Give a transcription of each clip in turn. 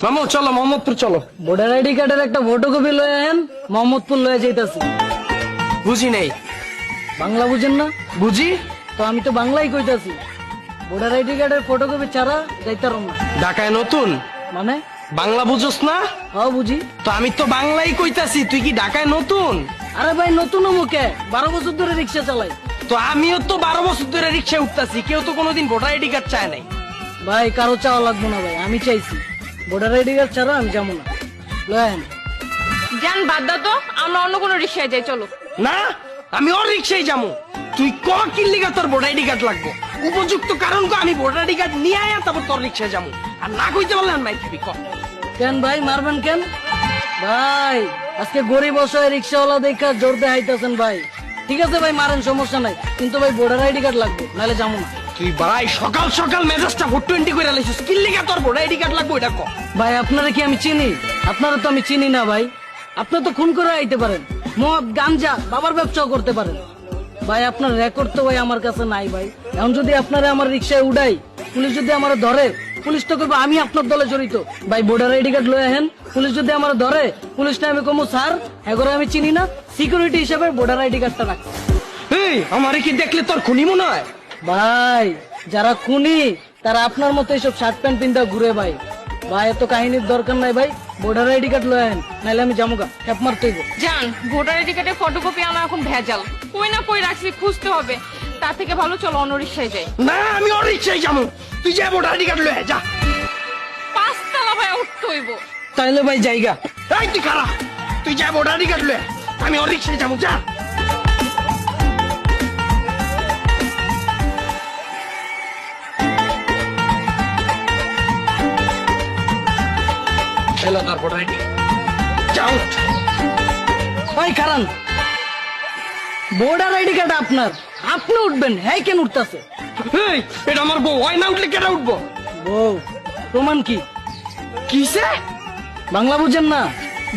মামু চলো মোহাম্মদপুর চলো। ভোটার আইডি কার্ডের একটা ফটোকপি লয়ে আহেন মোহাম্মদপুর লয়ে যাইতাছি। বুঝি নেই। বাংলা বুঝেন না? বুঝি? তো আমি তো বাংলাই কইতাছি। ভোটার আইডি কার্ডের ফটোকপি ছাড়া যাইতারম না ঢাকায় নতুন? মানে? বাংলা বুঝোস না? হ্যাঁ বুঝি। তো আমি তো বাংলাই কইতাছি তুই কি ঢাকায় নতুন? আরে ভাই নতুন মুখে বারো বছর ধরে রিক্সা চালাই। তো আমিও তো বারো বছর ধরে রিক্সা উঠতাছি কেউ তো কোনোদিন ভোটার আইডি কার্ড চায় নাই। ভাই কারও চাওয়া লাগবে না ভাই আমি চাইছি। ভোটার আইডি কার্ড ছাড়া আমি যাব না। লয়ে আহেন যান বাদ দাও তো। আমরা অন্য কোনো রিক্সায় যাই চলো। না আমি ওর রিক্সায় যাব। তুই ক কিল্লিগা তোর ভোটার আইডি কার্ড লাগবো? উপযুক্ত কারণ কো আমি ভোটার আইডি কার্ড নিয়ে আয়া তারপর তোর রিক্সায় যাব। আর না কইতে পারলে আর মাই খাবি ক। কেন ভাই মারবেন কেন? ভাই আজকে গরিব অসহায় রিক্সাওয়ালা দেখা জোর দেখাইতেছেন ভাই। ঠিক আছে ভাই মারেন সমস্যা নাই। কিন্তু ভাই ভোটার আইডি কার্ড লাগবে নাহলে যাব না। তুই ভাই সকাল সকাল মেজাজটা ভোট টোয়েন্টি করে লাইছিস তোর আইডি কার্ড লাগবো এটা ক ভাই আপনারা কি আমি চিনি? আপনারা তো আমি চিনি না ভাই। আপনি তো খুন করে আইতে পারেন। মদ গাঞ্জা বাবার ব্যবসাও করতে পারেন। ভাই আপনার রেকর্ড তো ভাই আমার কাছে নাই ভাই। এখন যদি আপনারা আমার রিক্সায় উড়াই পুলিশ যদি আমার ধরে পুলিশ তো করব আমি আপনার দলে জড়িত। ভাই ভোটার আইডি কার্ড লয়ে আহেন পুলিশ যদি আমার ধরে পুলিশ না আমি কমু স্যার এগুলো আমি চিনি না। সিকিউরিটি হিসেবে ভোটার আইডি কার্ডটা রাখছি। এই আমারে কি দেখলে তোর খুনি মনে হয়? ভাই যারা খুনি তারা আপনার মতো এইসব শার্ট প্যান্ট পিন্ধা ঘুরে ভাই। ভাই এত কাহিনীর দরকার নাই ভাই। ভোটার আইডি কার্ড লয়ে নাহলে আমি জামুগা ক্যাপ মারতেইব যান ভোটার আইডি কার্ডের ফটোকপি আনা এখন ভেজাল। কই না কই রাখছি খুঁজতে হবে। তার থেকে ভালো চলো অন্য রিক্সায় যাই। না আমি রিক্সায় যাব। তুই যা ভোটার আইডি কার্ড লয়ে যা। পাঁচতলা ভাই উঠতে হইব। তাইলে ভাই জায়গা এই তুই খারাপ তুই যা ভোটার আইডি কার্ড লয়ে আমি রিক্সায় যাব যা। ভোটার আইডি কারণ ভোটার আইডি কার্ড আপনার। আপনি উঠবেন হ্যাঁ কেন উঠতেছে? এই এটা আমার বউ। হয় না উঠলে কেটে উঠবো? ও প্রমাণ কি? কিসে? বাংলা বুঝেন না?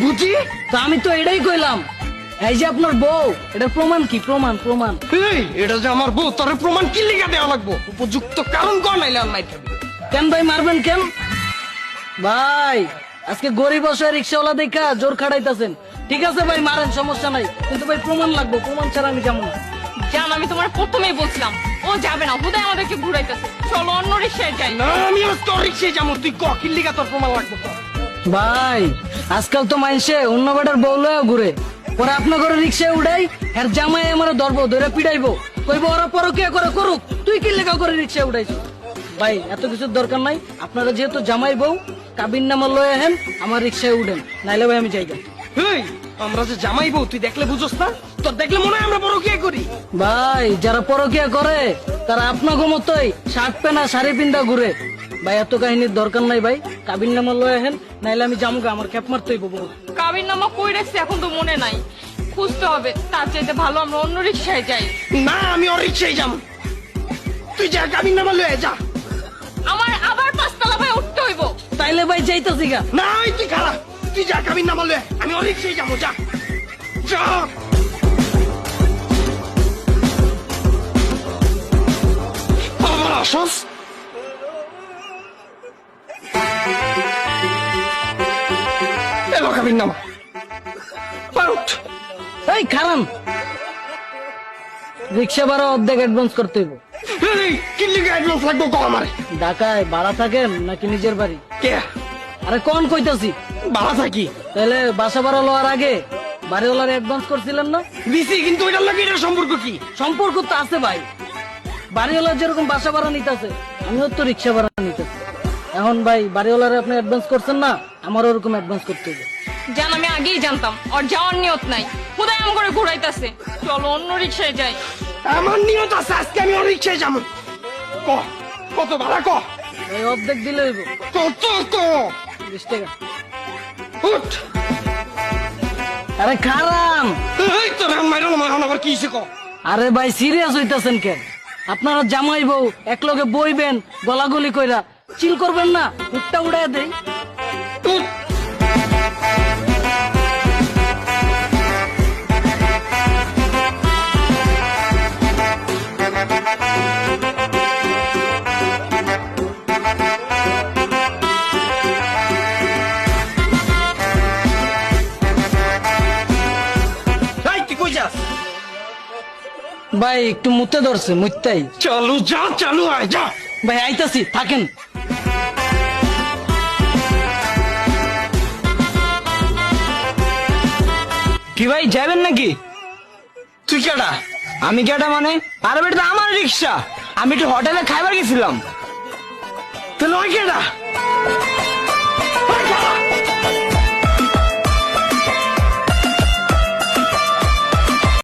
বুঝি? তো আমি তো এটাই কইলাম। এই যে আপনার বউ এটা প্রমাণ কি? প্রমাণ প্রমাণ। এই এটা যে আমার বউ তোর প্রমাণ কি লিখা দেওয়া লাগবো? উপযুক্ত কারণ কর নাইলে আর নাই কেন ভাই মারবেন কেন? ভাই আজকে গরিব অসহায় রিক্সাওয়ালা দেখা জোর খাড়াইতেছেন। ঠিক আছে ভাই মারেন সমস্যা নাই। কিন্তু ভাই প্রমাণ লাগবে প্রমাণ ছাড়া আমি যাব না। জান আমি তোমার প্রথমেই বলছিলাম ও যাবে না হুদায় আমাদেরকে ঘুরাইতেছে। চলো অন্য রিক্সায় যাই। না আমি তোর রিক্সায় যাব তুই ক কি লিখা তোর প্রমাণ লাগবে? ভাই আজকাল তো মাইনসে অন্য বেটার বউ লয়া ঘুরে। পরে আপনার ঘরে রিক্সায় উঠাই আর জামাই আমার ধরবো ধরে পিটাইবো কইবো ওরা পরকিয়া করে করুক তুই কি লেখা করে রিক্সায় উঠাইছ? ভাই এত কিছুর দরকার নাই। আপনারা যেহেতু জামাই বউ কাবিন নামা লয়ে আহেন আমার রিক্সায় উঠেন নাইলে ভাই আমি যাইগা। এই আমরা যে জামাই বউ তুই দেখলে বুঝোস না? তোর দেখলে মনে হয় আমরা বড় কে করি। ভাই যারা পরকিয়া করে তারা আপনাকে মতোই শার্ট পেনা শাড়ি পিন্দা ঘুরে। ভাই এত কাহিনীর দরকার নাই ভাই কাবিন নামা লয়ে আহেন নাইলে আমি জামুগা আমার ক্যাপ মারতেই বউ। কাবির নামা কই রাখছি এখন তো মনে নাই। খুঁজতে হবে তার চাইতে ভালো আমরা অন্য রিক্সায় যাই। না আমি ওর রিক্সায় যাব তুই যা কাবিন নামা লয়ে যা। আমার আবার হইব? তাইলে ভাই যাইতাছি গা। না তুই খারাপ তুই যা নামা লয়ে আয়, আমি ওর রিক্সায় যাব যা। যা। আবার আসস এলো কাবিন নামা পাউট এই খারান রিক্সা ভাড়া অর্ধেক অ্যাডভান্স করতে হইব। অ্যাডভান্স লাগবে কো আমার? ঢাকায় ভাড়া থাকেন নাকি নিজের বাড়ি? কে? আরে কোন কইতাছি? বাড়া থাকি। তাহলে বাসা ভাড়া লওয়ার আগে বাড়িওয়ালার অ্যাডভান্স করছিলেন না? দিছি কিন্তু ওইটার লাগে এটার সম্পর্ক কি? সম্পর্ক তো আছে ভাই। বাড়িওয়ালা যেরকম বাসা ভাড়া নিতেছে আমিও তো রিক্সা ভাড়া নিতেছি। এখন ভাই বাড়িওয়ালারে আপনি অ্যাডভান্স করছেন না আমার ওরকম অ্যাডভান্স করতে হবে আগেই জানতাম ওর যাওয়ার নিয়ত নাই। হুদায় আম করে ঘুরাইতেছে। চলো অন্য রিক্সায় যাই। আমার নিয়ত আছে আজকে আমি ওর রিক্সায় যাব। ক কত ভাড়া ক? অর্ধেক দিলে হইব। কত ক বিশ টাকা। উঠ। আরে খারাম এই তোর এখন মাইরো না আবার কি হইছে ক? আরে ভাই সিরিয়াস হইতাছেন কেন? আপনারা জামাই বউ একলগে বইবেন গলাগলি কইরা। চিল করবেন না হুটটা উড়াই দেই। ভাই একটু মুতে ধরছে মুত্তাই। চালু যা চালু আয় যা। ভাই আইতাছি থাকেন। কি ভাই যাবেন নাকি? তুই কেডা? আমি কেটা মানে? আরে বেটা আমার রিক্সা। আমি একটু হোটেলে খাইবার গেছিলাম। তাহলে ওই কেডা?